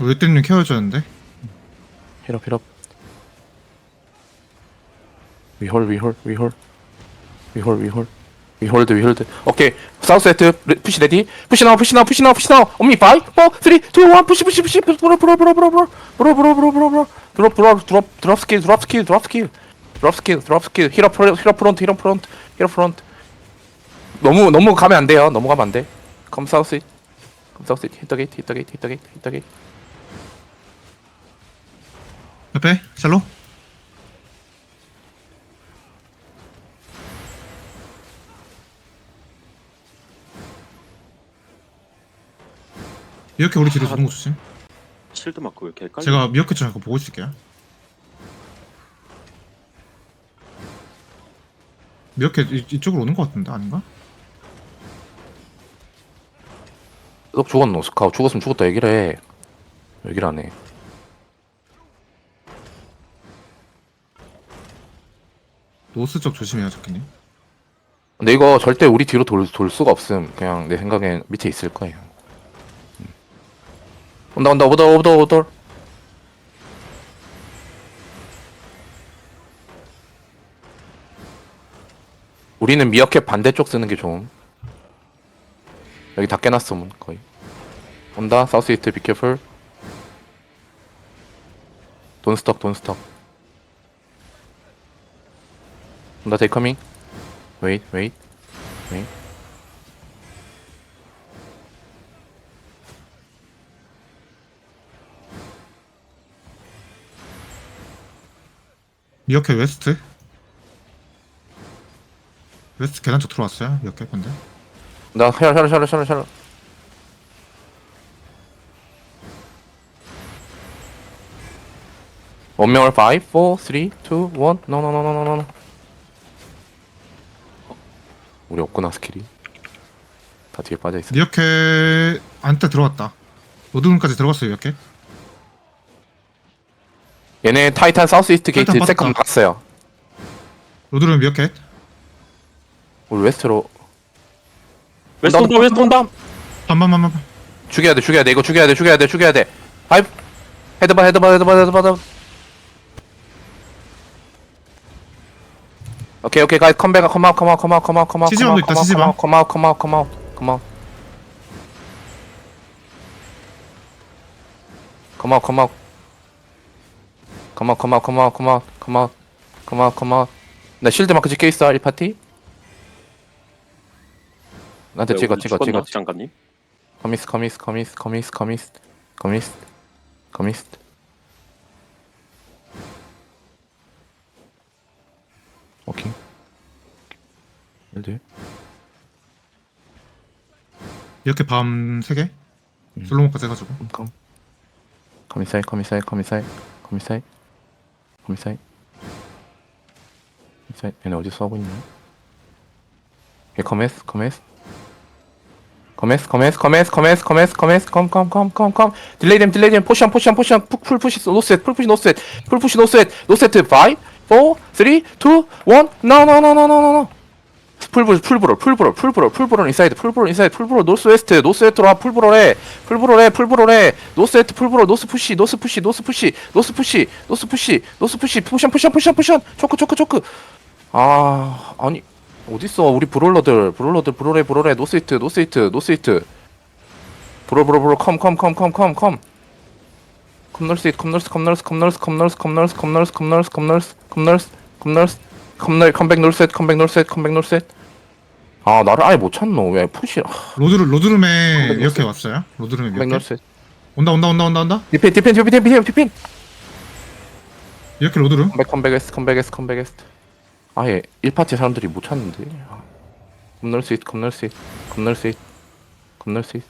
웨트님 케어해줬는데? 힐업 힐업. 위홀 위홀 위홀. 위홀 위홀. 위홀드 위홀드. 오케이. 사우스 세트 푸시 레디. 푸시 나우 푸시 나우 푸시 나우 푸시 나우 엄니 5 4 3 2 1 푸시 푸시 푸시. 브로 브로 브로 브로 브로 브로 브로 브로 브로 브로 드롭 드롭 드롭 드롭 스킬 드롭 스킬 드롭 스킬. 드롭 스킬 드롭 스킬. 힐업 힐업 프론트 힐업 프론트 힐업 프론트. 너무 너무 가면 안 돼요. 너무 가면 안돼. 컴 사우스 컴 사우스 히터 게이트 히터 게이트 히터 게이트 히터 게이트 옆에? 샬로? 이렇게 우리 뒤로 도는 거 조심. 실드 맞고 왜 이렇게 헷갈려? 제가 미어캣 좀 잠깐 보고 있을게요. 미어캣 이- 이쪽으로 오는 거 같은데 아닌가? 너 죽었노 스카우. 죽었으면 죽었다 얘기를 해. 얘기를 안해 노스 쪽 조심해요 적기님. 근데 이거 절대 우리 뒤로 돌, 돌 수가 없음. 그냥 내 생각엔 밑에 있을 거예요. 음. 온다 온다 오더 오더 오더 우리는 미어캣 반대쪽 쓰는 게 좋음. 여기 다 깨놨어 문 거의. 온다 사우스 이스트 비케풀 돈 스톡 돈 스톡 나 데이커밍 웨이트 웨이트 웨이트 이렇게 웨스트? 웨스트 계단 쪽 들어왔어요? 이렇게? 근데? 나 샬러 샬러 샬러 샬러 샬러 원명을 5, 4, 3, 2, 1 노노노노노노 우리 없구나 스킬이. 다 뒤에 빠져 있어. 미어캣 안때 들어왔다 로드룸까지 들어갔어요 미어캣 얘네 타이탄 사우스 이스트 게이트 세컨. 나갔어요. 로드룸 미어캣 우리 웨스트로 웨스트 온다 웨스트 온다 반반반반 죽여야 돼, 죽여야 돼, 이거 죽여야 돼, 죽여야 돼, 죽여야 돼. 아이, 헤드바, 헤드바, 헤드바, 헤드바, 헤드바. 오케이, 오케이, 가이 컴백, 컴아웃, 컴아웃, 컴아웃, 컴아웃, 컴아웃, 치즈밤도 있다, 치즈밤. 컴아웃, 컴아웃, 컴아웃, 컴아웃, 컴아웃, 컴아웃, 컴아웃, 컴아웃, 컴아웃, 컴아웃, 컴아웃, 컴아웃, 컴아웃, 컴아웃. 나 실드 마크 찍혀 있어, 이 파티. 나한테 왜, 찍어, 찍어, 찍어, 장관님? 커미스 커미스 커미스 커미스 커미스 커미스 커미스 오케이. 일들. 이렇게 밤 3개? 음. 슬로우까지 해가지고 컴. 커미사이 커미사이 커미사이 커미사이 커미사이. 커미사이. 얘네 어디서 하고 있냐? 얘 커메스 커메스. 커메스 커메스 커메스 커메스 커메스 커메스 컴컴컴컴컴 딜레이 됨 딜레이 됨 포션 포션 포션 풀 푸시 노셋 풀 푸시 노셋 풀 푸시 노셋 노세트 5 4 3 2 1 노노노노노노노 풀브롤 풀브롤 풀브롤 풀브롤 풀브롤 인사이드 풀브롤 인사이드 풀브롤 노스 웨스트 노스 웨스트로 와 풀브롤해. 풀브롤해 풀브롤해. 노스 웨스트 풀브롤 노스 푸시 노스 푸시 노스 푸시 노스 푸시 노스 푸시 노스 푸시 포션 포션 포션 포션 초크 초크 초크. 아 아니 어딨어 우리 브롤러들. 브롤러들 브롤해 브롤해. 노스 이트 노스 이트 노스 이트 브롤 브롤 브롤. 컴 컴 컴 컴 컴 컴 컴널스 컴널스 컴널스 컴널스 컴널스 컴널스 컴널스 컴널스 컴널스 컴널스 컴널스 컴널 컴백 놀셋 컴백 놀셋 컴백 놀셋 아 나를 아예 못 찾노 왜 푸시 아, 로드룸 로드룸에 컴백 이렇게. 왔어요 로드룸에 컴백 이렇게 놀셋 온다 온다 온다 온다 온다 디펜 디펜 디펜 디펜 디펜 이렇게 로드룸 컴백 컴백 에스 컴백 에스 컴백 에스 아예 1파티 사람들이 못 찾는데 아, 컴널 스윗 컴널 스윗 컴널 스윗 컴널 스윗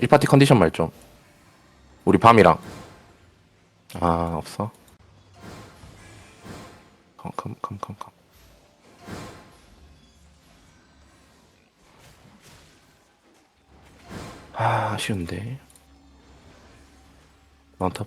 1파티 컨디션 말좀 우리 밤이랑. 아 없어? 컴컴컴컴컴 아 아쉬운데. 마운탑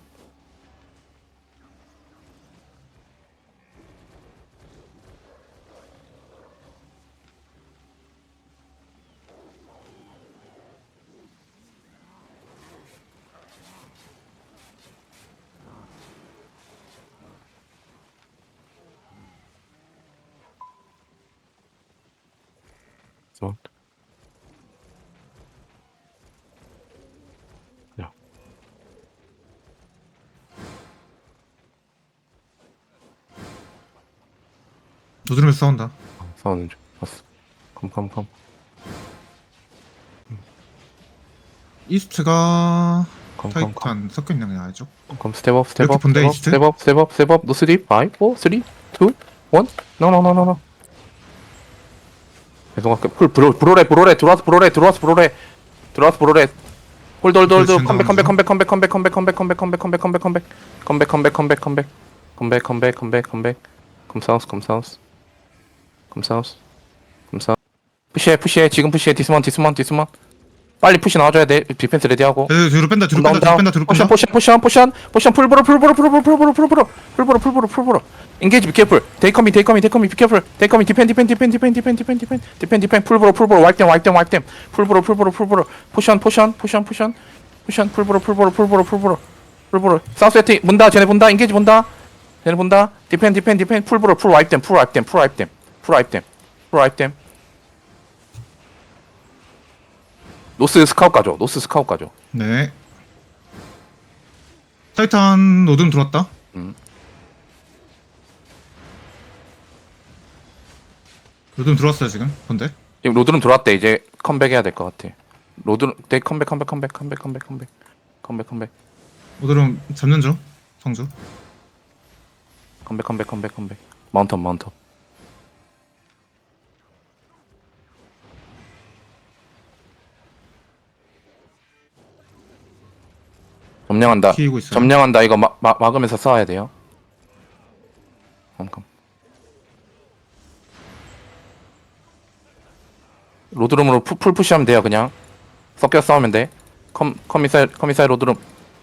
디스마운트 야. 노드름에서 싸운다. 싸우는 중. 봤어. 컴컴컴. 이스트가 컴컴컴 타이탄 섞여 있는 게 알죠? 컴 스텝업 스텝업 이렇게 본다, 스텝업 이스트? 스텝업 스텝업 스텝업. 노 스리 5 4 3 2 1 노노노노노 노 계속 할게 풀 브로 브로레 브로레 들어와서 브로레 들어와서 브로레 들어와서 브로레 홀드 홀드 홀드 컴백 컴백. 컴백 컴백 컴백 컴백 컴백 컴백 컴백 컴백 컴백 컴백 컴백 컴백 컴백 컴백 컴백 컴백 컴백 컴백 컴 사우스 컴 사우스 컴 사우스 컴 사우스 푸시해 푸시해 지금 푸시해 디스먼 디스먼 디스먼 빨리 푸시 나와줘야 돼 디펜스 레디하고 에 뒤로 뺀다 뒤로 뺀다 뒤로 뺀다 뒤로 포션 뺀다 포션 포션 포션 포션 풀브로 풀브로 풀브로 풀브로 풀브로 풀브로 풀브로 풀브로 인게이지 비케풀 데이커미 데이커미 데이커미 비케풀 데이커미 디펜 디펜 디펜 디펜 디펜 디펜 디펜 디펜 디펜 풀브로 풀브로 와이템 와이템 와이템 풀브로 풀브로 풀브로 포션 포션 포션 포션 포션 풀브로 풀브로 풀브로 풀브로 풀브로 사우스 세팅 문다 쟤네 본다. 인게이지 본다. 쟤네 본다. 디펜 디펜 디펜 풀브로 풀 와이템 풀 와이템 풀 와이템 풀 와이템 풀 와이템 노스 스카웃 가죠. 노스 스카웃 가죠. 네. 타이탄 노드름 들어왔다. 음. 노드름 들어왔어요 지금? 본데 지금 로드는 들어왔대. 이제 컴백해야 될 것 같아. 로드 네 컴백 컴백 컴백 컴백 컴백 컴백. 컴백 컴백. 노드름 잡는 중 성주. 컴백 컴백 컴백 컴백. 마운턴 마운턴. 점령한다. 키우고 있어요. 점령한다. 이거 마, 마, 막으면서 싸워야 돼요. 컴컴 로드룸으로 풀, 풀 푸시하면 돼요 그냥. 섞여 싸우면 돼컴 커미사일 커미사일 로드룸.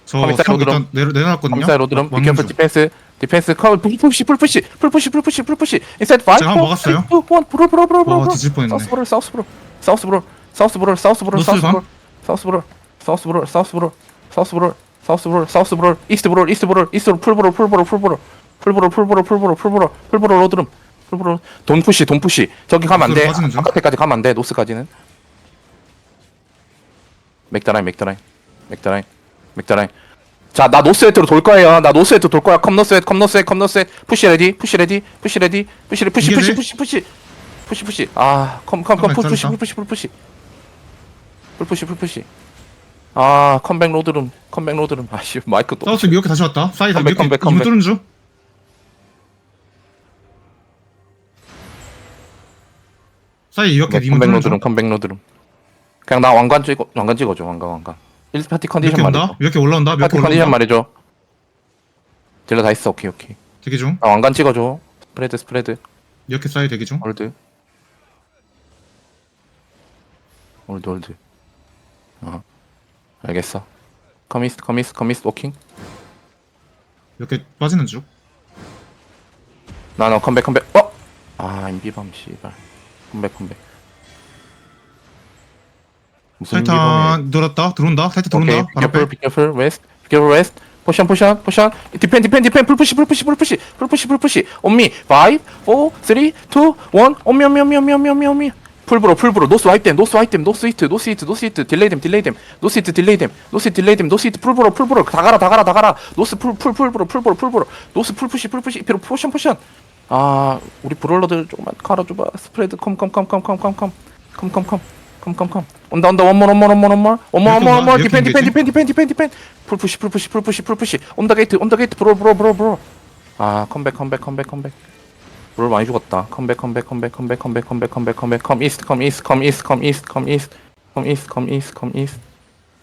저 커미사일 사옥 노드름. 일단 내려, 내려놨거든요. 컴사이 로드룸. 와- 비케프 왕주. 디펜스 디펜스 커 풀푸시 풀푸시 풀푸시 풀푸시 풀푸시 인사이드 5 제가 한번 먹었어요. 1 브로 브로 브로 브로 와 뒤질 뻔했네. 사우스 브로 사우스 브로 사우스 브로 사우스 브로 사우스 노스 사우스 방? 브로 사우스 브로 사우스 브로 사우스 브로 사우스 브로 사우스 브로 사우스 브로 이스트 브로 이스트 브로 이스트 브로 풀 브로 풀 브로 풀 브로 풀 브로 풀 브로 풀 브로 풀 브로 풀 브로 로드룸 풀 브로 돈 푸시 돈 푸시 저기 가면 안돼 노스로 빠지는 중. 바깥에까지 가면 안돼 노스까지는 맥다라인 맥다라인 맥다라인 맥다라인 자, 나 노스웨트로 돌 거예요. 나 노스웨트 돌 거야. 컴 노스웨트, 컴 노스웨트, 컴 노스웨트. 푸시 레디, 푸시 레디, 푸시 레디, 푸시 레디, 푸시, 이게 푸시, 돼? 푸시, 푸시, 푸시, 푸시. 아, 컴, 컴, 컴, 잠깐만, 풀 푸시. 풀 푸시, 풀 푸시, 풀 푸시, 풀 푸시. 아, 컴백 로드룸, 컴백 로드룸. 아씨, 마이크 또. 사우스 미역게 다시 왔다 컴백, 미역게 컴백, 이문 컴백. 뚫는 중 사이 미역게 이문 컴백 로드룸, 중 컴백 로드룸. 그냥 나 왕관 찍어, 왕관 찍어줘, 왕관, 왕관. 1파티 컨디션 말해줘. 온다 미역게 올라온다 파티 컨디션 올라온다 말해줘. 딜러 다 있어, 오케이, 오케이. 대기 중 나 왕관 찍어줘. 스프레드, 스프레드. 미역게 사이 대기 중 홀드 홀드 홀드 어 알겠어 커미스 커미스 커미스 워킹 미역게 빠지는 중 나너 컴백 컴백 어? 아 임비범 씨발 컴백 컴백. 무슨 타이탄 들어왔다? 들어온다? 타이탄 오케이. 들어온다? 바로 비케풀 빼 비케풀 웨스트 비케풀 웨스트 포션 포션 포션 디펜 디펜 디펜 풀푸시 풀푸시 풀푸시 풀푸시 풀푸시 온미 5 4 3 2 1 온미 온미 온미 온미 온미 온미 온미 풀브로 풀브로 노스 와이템 노스 와이템 노스 히트 노스 히트 노스 히트 딜레이됨 딜레이됨 노스 히트 딜레이됨 노스 히트 딜레이됨 노스 히트 풀브로 풀브로 다 가라 다 가라 다 가라. 노스 풀풀 풀브로 풀브로 풀브로 노스 풀푸시 풀푸시 비로 포션 포션 아 우리 브롤러들 조금만 갈아줘봐 스프레드 컴컴컴컴컴컴컴컴 컴컴컴 컴컴컴 온다 온다 원몰 원몰 원몰 원몰 원몰 원몰 봐? 원몰 디펜 디펜? 디펜 디펜 디펜 디펜 풀푸시 풀푸시 풀푸시 풀푸시 온더 게이트 온더 게이트 브로 브로 브로 브로 아 컴백 컴백 컴백 컴백 브롤 많이 죽었다 컴백 컴백 컴백 컴백 컴백 컴백 컴백 컴백 컴 이스트 컴 이스트 컴 이스트 컴 이스트 컴 이스트 컴 이스트 컴 이스트 컴 이스트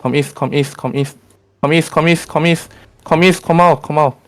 컴 이스트 컴 이스트 컴 이스트 컴 이스트 컴 이스트 컴 이스트 컴 이스트 컴 이스트 컴 아웃 컴 아웃